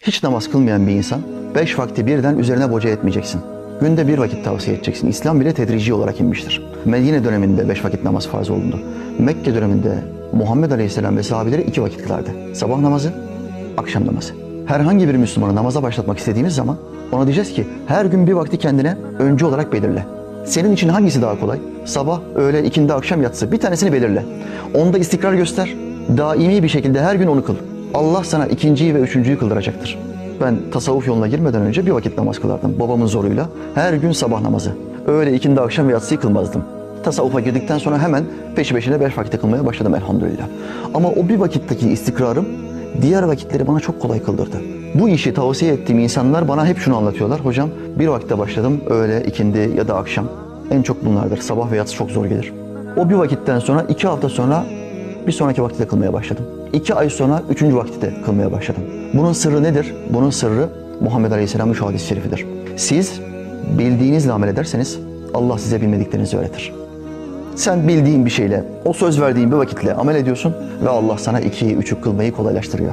Hiç namaz kılmayan bir insan beş vakti birden üzerine boca etmeyeceksin. Günde bir vakit tavsiye edeceksin. İslam bile tedrici olarak inmiştir. Medine döneminde beş vakit namaz farz olundu. Mekke döneminde Muhammed Aleyhisselam ve sahabeleri iki vakit kılardı. Sabah namazı, akşam namazı. Herhangi bir Müslümanı namaza başlatmak istediğimiz zaman ona diyeceğiz ki her gün bir vakti kendine öncü olarak belirle. Senin için hangisi daha kolay? Sabah, öğle, ikindi, akşam yatsı. Bir tanesini belirle. Onda istikrar göster. Daimi bir şekilde her gün onu kıl. Allah sana ikinciyi ve üçüncüyü kıldıracaktır. Ben tasavvuf yoluna girmeden önce bir vakit namaz kılardım babamın zoruyla. Her gün sabah namazı. Öğle, ikindi, akşam ve yatsıyı kılmazdım. Tasavvufa girdikten sonra hemen peşi peşine beş vakit kılmaya başladım elhamdülillah. Ama o bir vakitteki istikrarım diğer vakitleri bana çok kolay kıldırdı. Bu işi tavsiye ettiğim insanlar bana hep şunu anlatıyorlar. Hocam bir vakitte başladım öğle, ikindi ya da akşam. En çok bunlardır. Sabah ve yatsı çok zor gelir. O bir vakitten sonra iki hafta sonra bir sonraki vakitte kılmaya başladım. İki ay sonra üçüncü vakitte kılmaya başladım. Bunun sırrı nedir? Bunun sırrı Muhammed Aleyhisselam'ın şu hadis-i şerifidir. Siz bildiğinizle amel ederseniz Allah size bilmediklerinizi öğretir. Sen bildiğin bir şeyle, o söz verdiğin bir vakitle amel ediyorsun ve Allah sana ikiyi, üçü kılmayı kolaylaştırıyor.